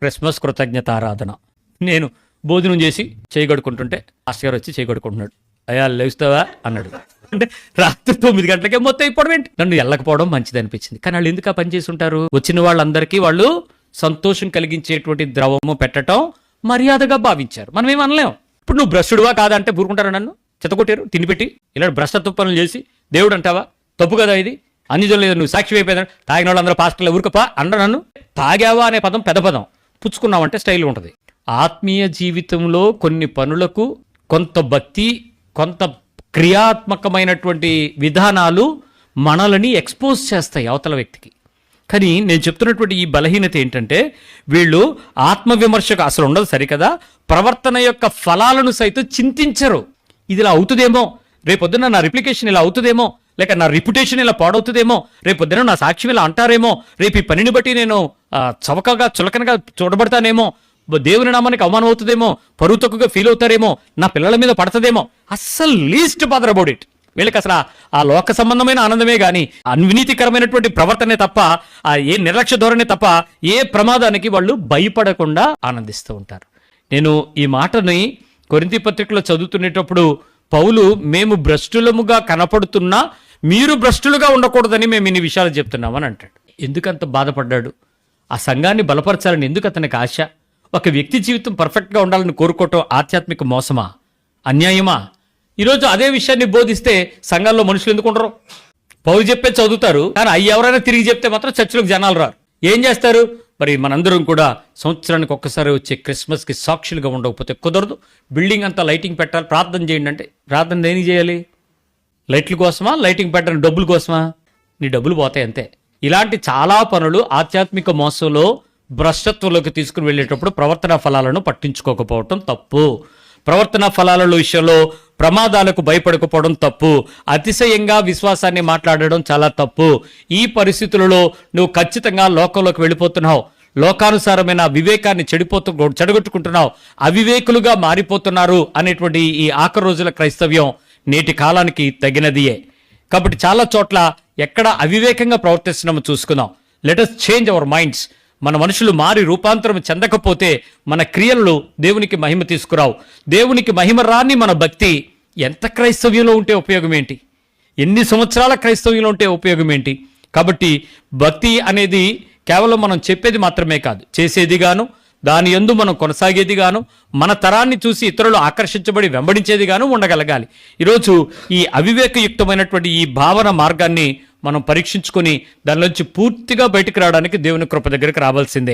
Christmas కృతజ్ఞత ఆరాధన నేను భోజనం చేసి చేయగడుకుంటుంటే మాస్టర్ వచ్చి చేయగడుకుంటున్నాడు అయ్యా లేస్తావా? అన్నాడు. అంటే రాత్రి తొమ్మిది గంటలకే మొత్తం అయిపోవడం ఏంటి నన్ను వెళ్ళకపోవడం మంచిది అనిపించింది. కానీ వాళ్ళు ఎందుకు ఆ పని చేస్తుంటారు వచ్చిన వాళ్ళందరికీ వాళ్ళు సంతోషం కలిగించేటువంటి ద్రవము పెట్టడం మర్యాదగా భావించారు. మనం ఏం అనలేం. ఇప్పుడు నువ్వు భ్రష్టుడువా కాదంటే ఊరుకుంటారు నన్ను? చెత్తకొట్టారు తినిపెట్టి ఇలా భ్రష్టత్వ పనులు చేసి దేవుడు అంటావా? తప్పు కదా ఇది. అన్ని లేదు నువ్వు సాక్షి అయిపోయిందా తాగిన వాళ్ళందరూ పాస్టర్లు ఊరుకపా అన్న నన్ను. తాగావా అనే పదం పెద్ద పదం. పుచ్చుకున్నామంటే స్టైల్ ఉంటుంది. ఆత్మీయ జీవితంలో కొన్ని పనులకు కొంత భక్తి కొంత క్రియాత్మకమైనటువంటి విధానాలు మనలని ఎక్స్పోజ్ చేస్తాయి అవతల వ్యక్తికి. కానీ నేను చెప్తున్నటువంటి ఈ బలహీనత ఏంటంటే వీళ్ళు ఆత్మవిమర్శకు అసలు ఉండదు సరికదా ప్రవర్తన యొక్క ఫలాలను సైతం చింతించరు. ఇది ఇలా అవుతుందేమో? రేపొద్దున నా రిప్లికేషన్ ఇలా అవుతుందేమో? లేక నా రిప్యుటేషన్ ఇలా పాడవుతుందేమో? రేపొద్దున నా సాక్ష్యం ఇలా అంటారేమో? రేపు ఈ పనిని బట్టి నేను చవకగా చులకనగా చూడబడతానేమో? దేవుని నామానికి అవమానం అవుతుందేమో? పరువు తక్కువగా ఫీల్ అవుతారేమో? నా పిల్లల మీద పడుతుందేమో? అస్సలు లీస్ట్ బాధర్ అబౌట్ ఇట్ వీళ్ళకి అసలు ఆ- లోక సంబంధమైన ఆనందమే కానీ అవినీతికరమైనటువంటి ప్రవర్తనే తప్ప ఆ ఏ నిర్లక్ష్య ధోరణి తప్ప ఏ ప్రమాదానికి వాళ్ళు భయపడకుండా ఆనందిస్తూ ఉంటారు. నేను ఈ మాటని కొరింతి పత్రికలో చదువుతునేటప్పుడు పౌలు మేము భ్రష్టులముగా కనపడుతున్నా మీరు భ్రష్టులుగా ఉండకూడదని మేము ఇన్ని విషయాలు చెప్తున్నామని అంటాడు. ఎందుకంత బాధపడ్డాడు? ఆ సంఘాన్ని బలపరచాలని ఎందుకు అతనికి ఆశ? ఒక వ్యక్తి జీవితం పర్ఫెక్ట్గా ఉండాలని కోరుకోవటం ఆధ్యాత్మిక మోసమా? అన్యాయమా? ఈరోజు అదే విషయాన్ని బోధిస్తే సంఘాల్లో మనుషులు ఎందుకు ఉండరు? పౌరు చెప్పే చదువుతారు కానీ అవి ఎవరైనా తిరిగి చెప్తే మాత్రం చర్చలకు జనాలు రారు. ఏం చేస్తారు? మరి మనందరం కూడా సంవత్సరానికి ఒక్కసారి వచ్చే క్రిస్మస్కి సాక్షులుగా ఉండకపోతే కుదరదు. బిల్డింగ్ అంతా లైటింగ్ పెట్టాలి ప్రార్థన చేయండి అంటే ప్రార్థన దేనికి చేయాలి? లైట్ల కోసమా? లైటింగ్ పెట్టడానికి డబ్బుల కోసమా? నీ డబ్బులు పోతాయి అంతే. ఇలాంటి చాలా పనులు ఆధ్యాత్మిక మోసంలో భ్రష్టత్వంలోకి తీసుకుని వెళ్ళేటప్పుడు ప్రవర్తన ఫలాలను పట్టించుకోకపోవటం తప్పు. ప్రవర్తన ఫలాల విషయంలో ప్రమాదాలకు భయపడకపోవడం తప్పు. అతిశయంగా విశ్వాసాన్ని మాట్లాడడం చాలా తప్పు. ఈ పరిస్థితులలో నువ్వు ఖచ్చితంగా లోకంలోకి వెళ్ళిపోతున్నావు. లోకానుసారమైన వివేకాన్ని చెడిపోతు చెడగొట్టుకుంటున్నావు. అవివేకులుగా మారిపోతున్నారు అనేటువంటి ఈ ఆఖరి రోజుల క్రైస్తవ్యం. నేటి కాలానికి తగినదియే. కాబట్టి చాలా చోట్ల ఎక్కడ అవివేకంగా ప్రవర్తిస్తున్నామో చూసుకుందాం. లెటస్ చేంజ్ అవర్ మైండ్స్ మన మనుషులు మారి రూపాంతరం చెందకపోతే మన క్రియలు దేవునికి మహిమ తీసుకురావు. దేవునికి మహిమ రాని మన భక్తి ఎంత క్రైస్తవ్యంలో ఉంటే ఉపయోగం ఏంటి? ఎన్ని సంవత్సరాల క్రైస్తవ్యంలో ఉంటే ఉపయోగం ఏంటి? కాబట్టి భక్తి అనేది కేవలం మనం చెప్పేది మాత్రమే కాదు. చేసేది గాను దాని యందు మనం కొనసాగేది గాను మన తరాన్ని చూసి ఇతరులు ఆకర్షించబడి వెంబడించేది గాను ఉండగలగాలి. ఈరోజు ఈ అవివేకయుక్తమైనటువంటి ఈ భావన మార్గాన్ని మనం పరీక్షించుకొని దానిలోంచి పూర్తిగా బయటకు రావడానికి దేవుని కృప దగ్గరికి రావాల్సిందే.